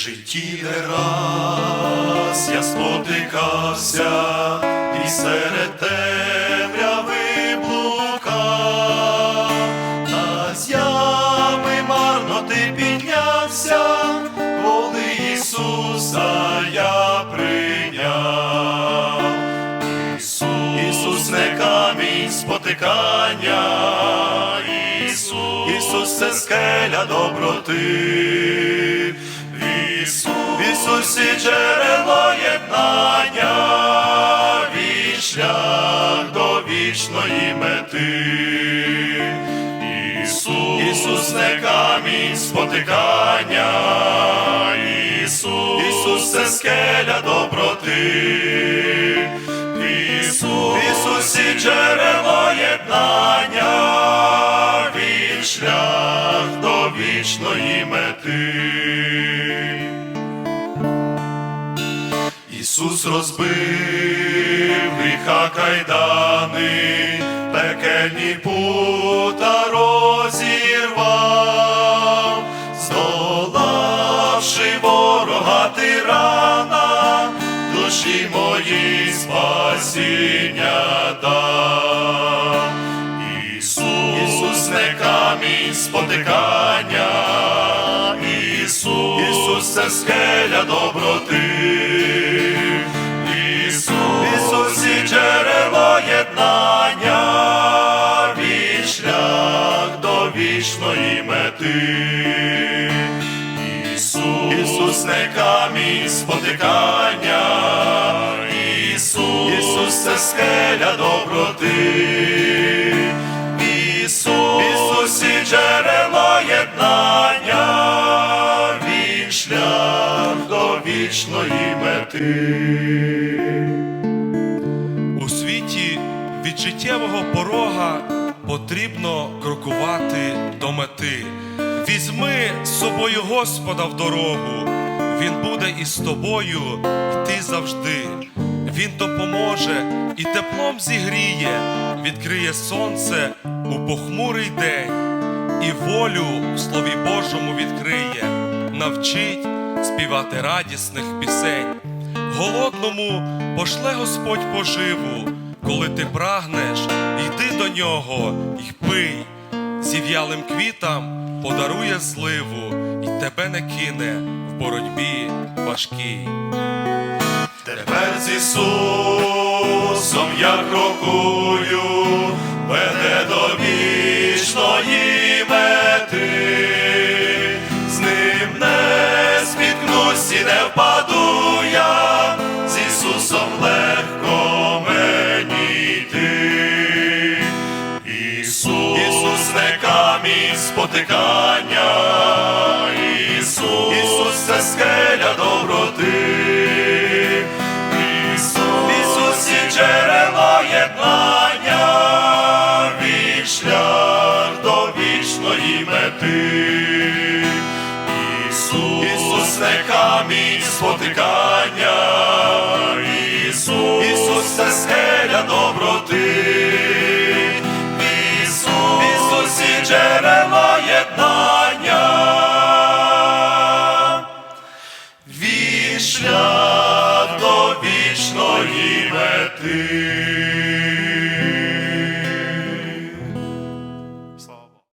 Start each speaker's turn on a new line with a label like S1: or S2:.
S1: житті не раз я спотикався і серед темряви блукав, та з ями марно ти піднявся, коли Ісуса я прийняв. Ісус, не камінь спотикання, Ісус, Ісус це скеля доброти, Ісусі джерело єднання, він шлях до вічної мети. Ісус, Ісус не камінь спотикання, Ісус, Ісус це скеля доброти. Ісус, Ісусі джерело єднання, він шлях до вічної мети. Ісус розбив гріха кайдани, пекельні пута розірвав, здолавши ворога тирана, душі мої спасіння дав. Ісус, Ісус не камінь спотикання, Ісус, Ісус це скеля доброти, вічної мети. Ісус, Ісус не камінь спотикання, Ісус, Ісус це скеля доброти. Ісус, в Ісусі джерело єднання, він шлях до вічної мети.
S2: У світі від життєвого порога потрібно крокувати до мети. Візьми з собою Господа в дорогу, Він буде із тобою йти завжди. Він допоможе і теплом зігріє, відкриє сонце у похмурий день, і волю в Слові Божому відкриє, навчить співати радісних пісень. Голодному пошле Господь поживу, коли ти прагнеш, йди до нього й пий, зів'ялим квітам подарує зливу, і тебе не кине в боротьбі важкій.
S1: Тепер з Ісусом я крокую, не спотикання, Ісус, Ісус це скеля доброти. Ісус, Ісусі джерело єднання, він до вічної мети. Ісус, Ісус не камінь спотикання, Jesus.